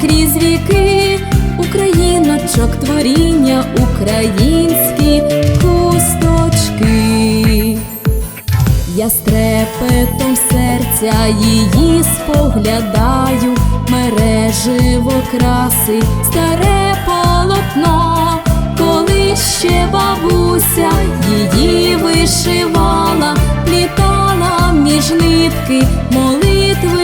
крізь віки, Україночок творіння, українські хусточки. Я з трепетом серця її споглядаю, мереживо краси, старе полотно, коли ще бабуся її вишивала, плітала між нитки, молитви